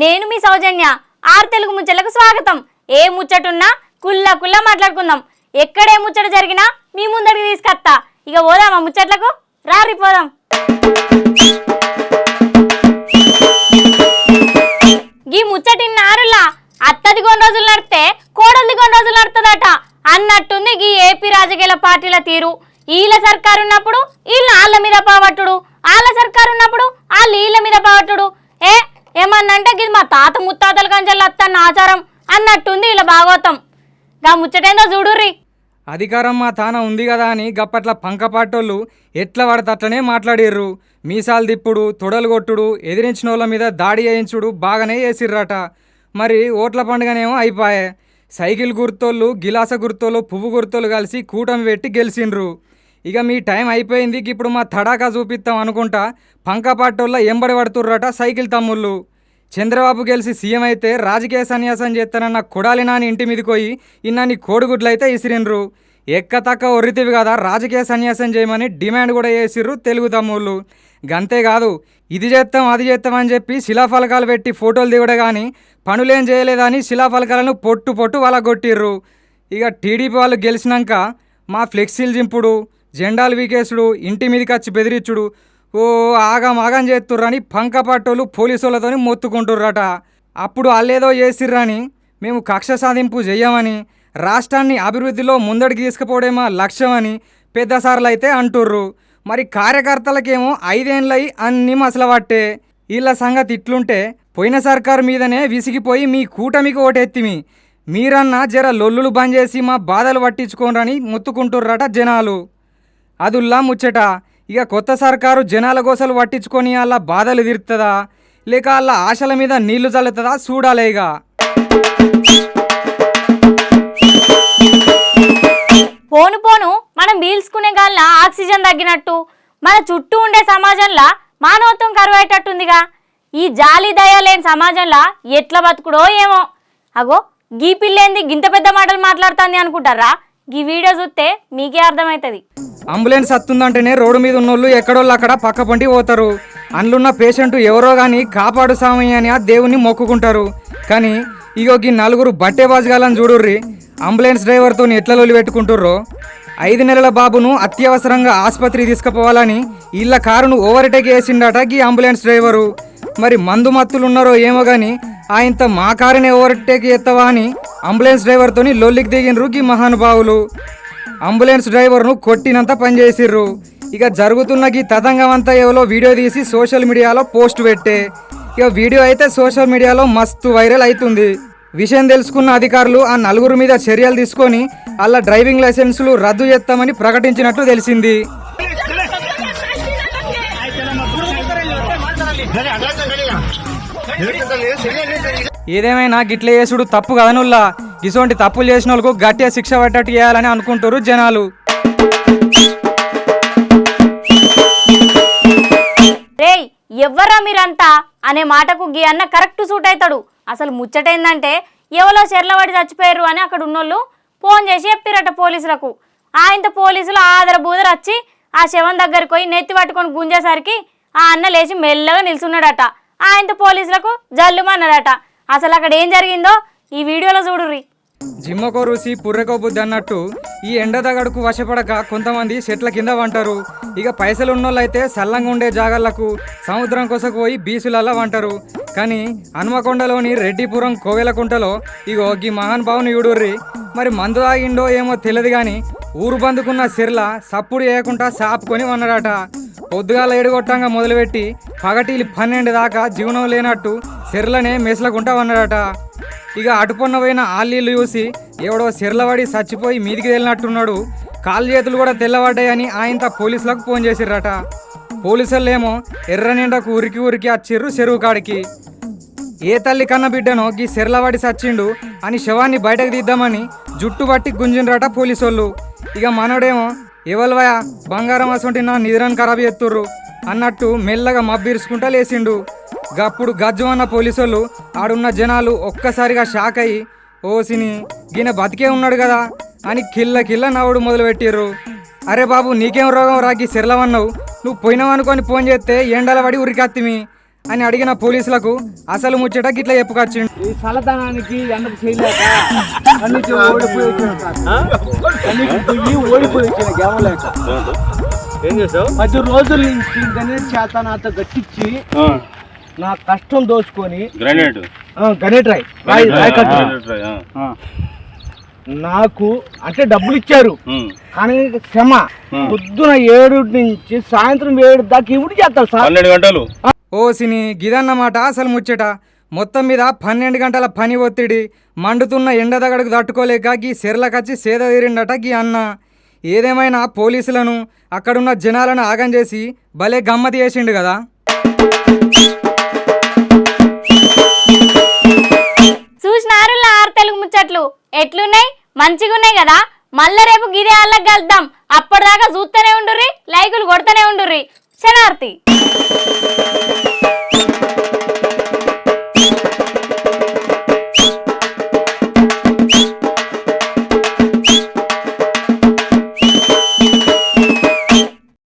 నేను మీ సౌజన్య. ఆరు తెలుగు ముచ్చట్లకు స్వాగతం. ఏ ముచ్చటున్నా కుల్ల కుల్ల మాట్లాడుకుందాం. ఎక్కడే ముచ్చట జరిగినా మీ ముందరికి తీసుకొస్తా. ఇక పోదామా ముచ్చట్లకు? రారి పోదాం. ఈ ముచ్చటిన్నారులా అత్తది కొన్ని రోజులు నడితే కోడలిది కొన్ని రోజులు నడుతుందట. అన్నట్టుంది ఈ ఏపీ రాజకీయ పార్టీల తీరు. వీళ్ళ సర్కారు ఉన్నప్పుడు వీళ్ళు వాళ్ళ మీద పావట్టుడు. వాళ్ళ సర్కారు ఉన్నప్పుడు వాళ్ళు వీళ్ళ మీద పావట్టుడు. ఏ? ఏమన్నంటే ఇది మా తాత ముత్తాతల కంచెలు అత్తన్న ఆచారం. అన్నట్టుంది ఇలా భాగవతం. గా ముచ్చటేందో చూడుర్రి. అధికారం మా తాన ఉంది కదా అని గప్పట్ల పంకపాటోళ్ళు ఎట్ల పడితే అట్లనే మాట్లాడిర్రు. మీసాలు దిప్పుడు తొడలు కొట్టుడు ఎదిరించిన వాళ్ళ మీద దాడి చేయించుడు బాగానే చేసిర్రట. మరి ఓట్ల పండుగనేమో అయిపోయే. సైకిల్ గుర్తోళ్ళు గిలాస గుర్తోళ్ళు పువ్వు గుర్తోళ్ళు కలిసి కూటమి పెట్టి గెలిచిండ్రు ఇక మీ టైం అయిపోయింది ఇప్పుడు మా తడాకా చూపిస్తాం అనుకుంటా పంకపాటోళ్ళ ఎంబడి పడుతుర్రట సైకిల్ తమ్ముళ్ళు. చంద్రబాబు గెలిచి సీఎం అయితే రాజకీయ సన్యాసం చేస్తానన్న కొడాలి నాని ఇంటి మీదకి పోయి ఇన్నాన్ని కోడిగుడ్లు అయితే ఇసిరిండ్రు ఎక్క తక్క ఒర్రితివి కదా రాజకీయ సన్యాసం చేయమని డిమాండ్ కూడా చేసిర్రు తెలుగు తమ్ముళ్ళు. గంతేకాదు ఇది చేస్తాం అది చేస్తాం అని చెప్పి శిలాఫలకాలు పెట్టి ఫోటోలు దిగడే కానీ పనులేం చేయలేదని శిలాఫలకాలను పొట్టు పొట్టు వాళ్ళ కొట్టిర్రు ఇక టీడీపీ వాళ్ళు గెలిచినాక మా ఫ్లెక్సీలు జింపుడు జెండాలు వీకేసుడు ఇంటి మీదకి వచ్చి బెదిరించుడు ఓ ఆగం ఆగం చేస్తుర్రని పంకపట్టోళ్ళు పోలీసులతోని మొత్తుకుంటుర్రట. అప్పుడు అల్లేదో చేసిర్రని మేము కక్ష సాధింపు చేయమని రాష్ట్రాన్ని అభివృద్ధిలో ముందడికి తీసుకుపోవడమా లక్ష్యమని పెద్ద సార్లు అయితే అంటుర్రు. మరి కార్యకర్తలకేమో ఐదేండ్లై అన్ని మసలబట్టే. వీళ్ళ సంగతి ఇట్లుంటే పోయిన సర్కారు మీదనే విసిగిపోయి మీ కూటమికి ఓటెత్తిమి. మీరన్నా జర లొల్లులు బంద్ చేసి మా బాధలు పట్టించుకోనరని మొత్తుకుంటుర్రట జనాలు. అదుల్లా ముచ్చట. ఇక కొత్త సర్కారు జనాల గోసలు పట్టించుకొని వాళ్ళ బాధలు తీరుతుందా లేక అలా ఆశల మీద నీళ్ళు చల్లుతుందా? చూడాలి ఇక. పోను పోను. మనం పీల్చుకునే గాలిన ఆక్సిజన్ తగ్గినట్టు మన చుట్టూ ఉండే సమాజంలో మానవత్వం కరువయ్యేటట్టుందిగా ఈ జాలి దయ లేని సమాజంలో ఎట్లా బతుకుడో ఏమో. అగో గీ పిల్లేంది గింత పెద్ద మాటలు మాట్లాడుతుంది అనుకుంటారా? ఈ వీడియో చూస్తే మీకే అర్థమవుతుంది అంబులెన్స్ వస్తుందంటేనే రోడ్డు మీద ఉన్నోళ్ళు ఎక్కడోళ్ళు అక్కడ పక్క పంటి పోతారు. అందులో పేషెంట్ ఎవరో కానీ కాపాడు స్వామి అని ఆ దేవుణ్ణి మొక్కుకుంటారు. కానీ ఇగో ఈ నలుగురు బట్టే బాజగాలని చూడుర్రి. అంబులెన్స్ డ్రైవర్తో ఎట్లా లొలి పెట్టుకుంటుర్రో? ఐదు నెలల బాబును అత్యవసరంగా ఆసుపత్రికి తీసుకుపోవాలని ఇళ్ళ కారును ఓవర్టేక్ వేసిండట గీ అంబులెన్స్ డ్రైవరు. మరి మందు మత్తులు ఉన్నారో ఏమో కానీ ఆయనత మా కారుని ఓవర్టేక్ చేస్తావా అని అంబులెన్స్ డ్రైవర్తోని లొల్లికి దిగినరు గీ మహానుభావులు. అంబులెన్స్ డ్రైవర్ను కొట్టినంత పనిచేసిర్రు. ఇక జరుగుతున్న ఈ తతంగం అంతా ఎవరో వీడియో తీసి సోషల్ మీడియాలో పోస్ట్ పెట్టే. ఇక వీడియో అయితే సోషల్ మీడియాలో మస్తు వైరల్ అవుతుంది విషయం తెలుసుకున్న అధికారులు ఆ నలుగురు మీద చర్యలు తీసుకొని వాళ్ళ డ్రైవింగ్ లైసెన్సులు రద్దు చేస్తామని ప్రకటించినట్లు తెలిసింది. ఏదేమైనా గిట్ల చేసుడు తప్పు కదనుల్లా. ఇటువంటి తప్పులు చేసిన వాళ్ళకు గట్టిగా శిక్ష పట్టట్టు చేయాలని అనుకుంటారు జనాలు. రేయ్ ఎవ్వరా మీరంతా? అనే మాటకు గీ అన్న కరెక్ట్ సూట్ అవుతాడు అసలు ముచ్చటైందంటే ఎవరో చెర్లవాడి చచ్చిపోయారు అని అక్కడ ఉన్నోళ్ళు ఫోన్ చేసి చెప్పిరట పోలీసులకు. ఆయనతో పోలీసులు ఆదర బూదర వచ్చి ఆ శవం దగ్గరికి పోయి నెత్తి పట్టుకొని గుంజేసరికి ఆ అన్న లేచి మెల్లగా నిల్చున్నాడట. ఆయనతో పోలీసులకు జల్లుమన్నదట. అసలు అక్కడ ఏం జరిగిందో ఈ వీడియోలో చూడుర్రి. జిమ్మకో రుసి పుర్రెకో బుద్ధి అన్నట్టు ఈ ఎండ తగడుకు వశపడక కొంతమంది చెట్ల కింద వంటారు. ఇక పైసలు ఉన్నోళ్ళైతే సల్లంగా ఉండే జాగాలకు సముద్రం కొసకు పోయి బీసులల్లా వంటారు. కానీ హనుమకొండలోని రెడ్డిపురం కోవెలకుంటలో ఇగో గీ మహాన్ భావుని యూడుర్రి మరి మందు తాగిండో ఏమో తెలియదు కానీ ఊరు బందుకున్న సిర్ల సప్పుడు చేయకుండా సాపుకొని ఉన్నాడట పొద్దుగాల ఏడుగొట్టంగా మొదలుపెట్టి పగటిలి పన్నెండు దాకా జీవనం లేనట్టు సిర్లనే మెసలకుంటా ఉన్నాడట ఇక అటుపొన్న పోయిన ఆలీలు చూసి ఎవడో సిర్లబడి చచ్చిపోయి మీదికి వెళ్ళినట్టున్నాడు కాళ్ళు చేతులు కూడా తెల్లబడ్డాయని ఆయనతో పోలీసులకు ఫోన్ చేసిర్రట. పోలీసులేమో ఎర్ర నిండకు ఉరికి ఉరికి వచ్చిర్రు చెరువు కాడికి. ఏ తల్లి కన్న బిడ్డనో గీ సిర్లబడి సచ్చిండు అని శవాన్ని బయటకు తీద్దామని జుట్టు పట్టి గుంజిండ్రట పోలీసోళ్ళు. ఇక మనోడేమో ఎవల్వయ బంగారం అసొంటి నా నిద్రను ఖరాబ్ చేస్తుర్రు అన్నట్టు మెల్లగా మబ్బిరుచుకుంటా లేచిండు. గప్పుడు గజ్జు అన్న పోలీసోళ్ళు ఆడున్న జనాలు ఒక్కసారిగా షాక్ అయ్యి ఓసిని ఈయన బతికే ఉన్నాడు కదా అని కిల్ల కిల్ల నవ్వుడు మొదలుపెట్టిర్రు. అరే బాబు నీకేం రోగం రాకి సిరలవన్నావు. నువ్వు పోయినావనుకొని ఫోన్ చేస్తే ఎండల పడి ఉరికత్తిమి అని అడిగిన పోలీసులకు అసలు ముచ్చట గిట్ల చెప్పుకొచ్చిండు. ఈ చల్లదనానికి ఎండకు చేయలేక అన్నిటి ఓడిపోయి వచ్చిన గెవలేక ఏం చేసావు పది రోజుల నుంచి గణేట్ చేత నాతో గట్టించి నా కష్టం దోచుకొని గ్రానైట్ ఆ, గణేట్ రాయ్ నాకు అంటే డబ్బులు ఇచ్చారు. కానీ శ్రమ. పొద్దున ఏడు నుంచి సాయంత్రం ఏడు దాకా ఇవిడు చేస్తారు సార్. పన్నెండు గంటలు. ఓ సిని గిదన్నమాట అసలు ముచ్చట. మొత్తం మీద పన్నెండు గంటల పని ఒత్తిడి. మండుతున్న ఎండ దగడకు తట్టుకోలేక గీ సెర్లకచ్చి సేద తీరిండట గీ అన్న. ఏదేమైనా పోలీసులను అక్కడున్న జనాలను ఆగం చేసి భలే గమ్మతి చేసిండు కదా. చూసినారు ఆరు తెలుగు ముచ్చట్లు? ఎట్లున్నాయి? మంచిగున్నాయి కదా? మళ్ళా రేపు గిదే అల్లకి కలుద్దాం. అప్పటిదాకా చూస్తూనే ఉండుర్రి లైకులు కొడుతూనే ఉండుర్రి. శనార్థి